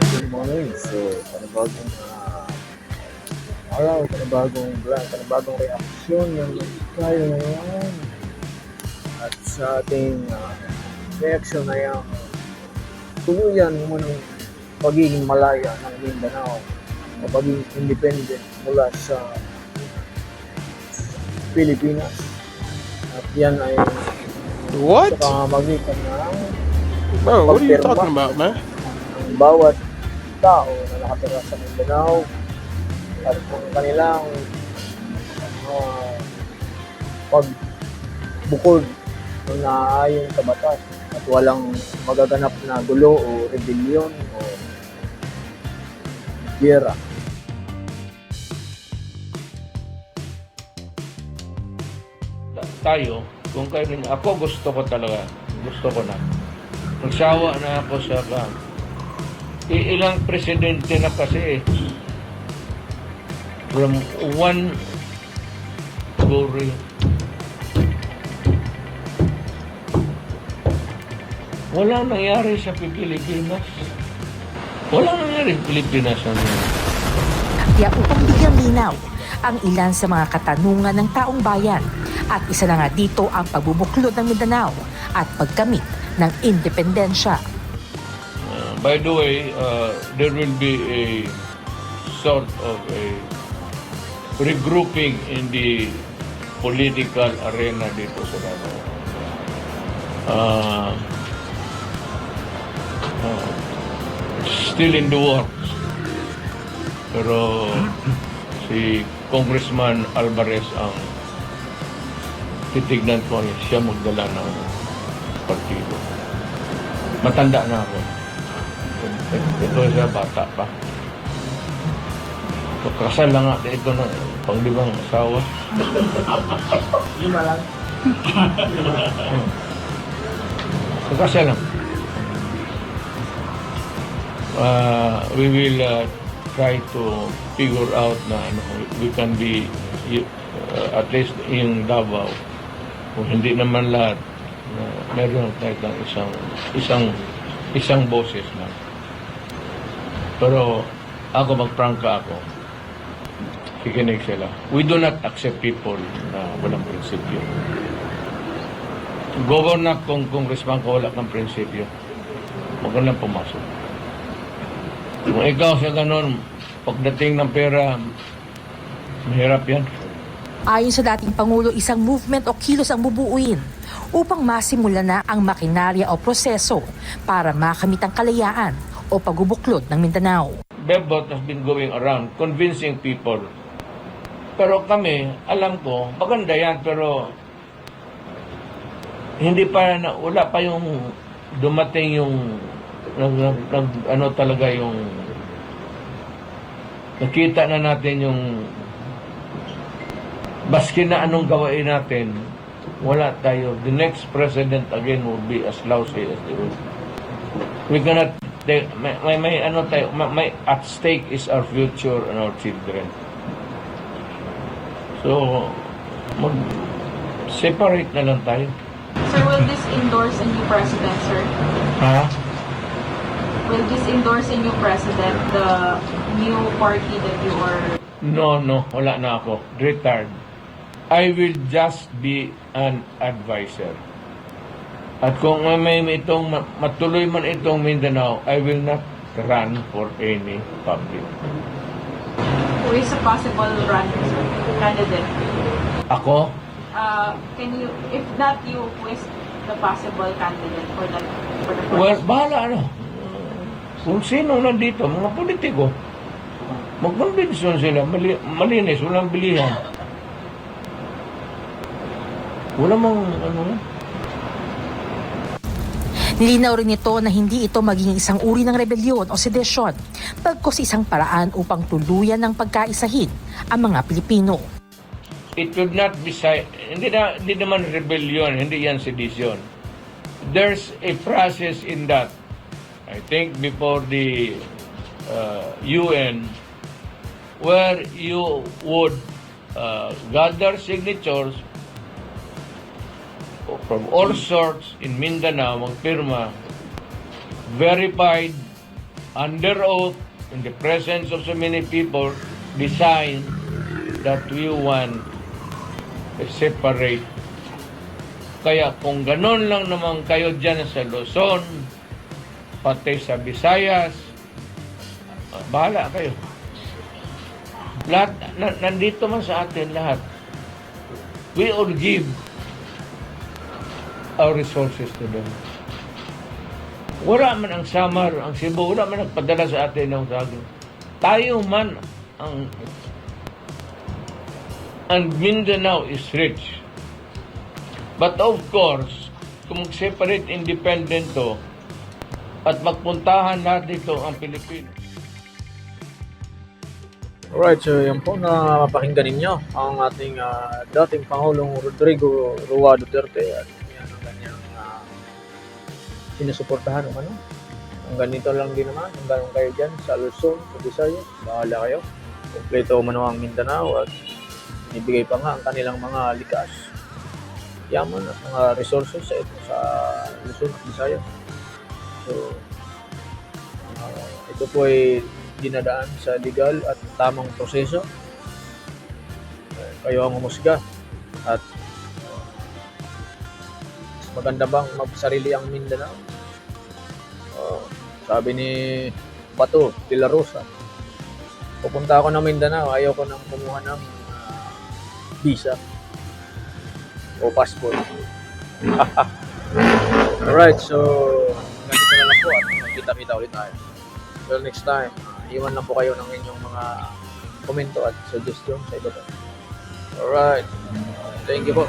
good morning. So, panibagong uh, araw, panibagong vlog, panibagong reaksyon ng tayo ngayon. At sa ating uh, reaksyon na yung tuluyan mo ng pagiging malaya ng Mindanao o pagiging independent mula sa Pilipinas. At yan ay What? sa pamamagitan ng Bro, what are you talking about, man? Ang bawat tao na nakatira sa Mindanao at ang kanilang uh, pagbukod ng naaayon sa batas at walang magaganap na gulo o rebellion o gera. tayo, kung kailan ako gusto ko talaga, gusto ko na. Nagsawa na ako sa ilang presidente na kasi from one glory wala nangyari sa Pilipinas. Wala nangyari sa Pilipinas. Ano? Kaya upang bigyang linaw ang ilan sa mga katanungan ng taong bayan at isa na nga dito ang pagbubuklod ng Mindanao at pagkamit ng independensya. By the way, uh, there will be a sort of a regrouping in the political arena dito sa Davao. Uh, uh, still in the works. Pero si Congressman Alvarez ang titignan ko siya magdala ng partido. Matanda na ako. Ito siya, bata pa. So, kasal lang nga ito na panglibang asawa. Lima lang. So, kasal lang. Uh, we will uh, try to figure out na ano, we can be uh, at least in Davao kung hindi naman lahat na meron ng isang isang isang boses na pero ako magprangka ako. Kikinig sila. We do not accept people na walang prinsipyo. Governor kung congressman ka wala kang prinsipyo. Huwag lang pumasok. Kung ikaw sa ganun pagdating ng pera mahirap yan. Ayon sa dating Pangulo, isang movement o kilos ang bubuuin upang masimula na ang makinarya o proseso para makamit ang kalayaan o pagbubuklod ng Mindanao. Bebot has been going around convincing people. Pero kami, alam ko, maganda yan, pero hindi pa, na, wala pa yung dumating yung, nag, nag, nag- ano talaga yung, nakita na natin yung, baski na anong gawain natin, wala tayo. The next president again will be as lousy as the. We cannot they, may, may, may ano tayo, may, may at stake is our future and our children. So, mag separate na lang tayo. Sir, will this endorse a new president, sir? Ha? Will this endorse a new president, the new party that you are... No, no, wala na ako. Retired. I will just be an advisor. At kung may may itong ma- matuloy man itong Mindanao, I will not run for any public. Who is a possible run? Candidate? Ako, Uh, can you, if not you, who is the possible candidate for that, for the well, bahala ano. Kung sino nandito, mga politiko, mag-convince sila, mali, malinis, walang bilihan. Wala mang, ano, Nilinaw rin ito na hindi ito maging isang uri ng rebelyon o sedesyon, pagkos isang paraan upang tuluyan ng pagkaisahin ang mga Pilipino. it should not be, hindi, na, hindi naman rebellion, hindi yan sedition. There's a process in that. I think before the uh, UN, where you would uh, gather signatures from all sorts in Mindanao, magpirma, verified under oath, in the presence of so many people, decide that we want a separate. Kaya kung ganon lang naman kayo dyan sa Luzon, pati sa Visayas, ah, bahala kayo. Lahat, na- nandito man sa atin lahat. We all give our resources to them. Wala man ang Samar, ang Cebu, wala man nagpadala sa atin ng saging. Tayo man ang ang Mindanao is rich. But of course, kung separate independent to, at magpuntahan lahat dito ang Pilipinas. Alright, so yan po na mapakinggan ninyo ang ating ah, dating Pangulong Rodrigo Roa Duterte at sinusuportahan o ano. Ang ganito lang din naman, ang ganun kayo dyan sa Luzon, sa Visayas, bahala kayo. Kompleto umano ang Mindanao at ibigay pa nga ang kanilang mga likas. Yaman at mga resources sa ito sa Luzon at. So, ah, ito po ay dinadaan sa legal at tamang proseso. Eh, Kayo ang humusga at uh, mas maganda bang magsarili ang Mindanao? Sabi ni Pato, De Rosa, pupunta ako ng Mindanao, ayaw ko nang kumuha ng uh, visa o passport. Alright, so ganito na lang po at magkita-kita ulit tayo. Till next time, iwan lang po kayo ng inyong mga komento at suggestion sa iba pa. Alright. Thank you po.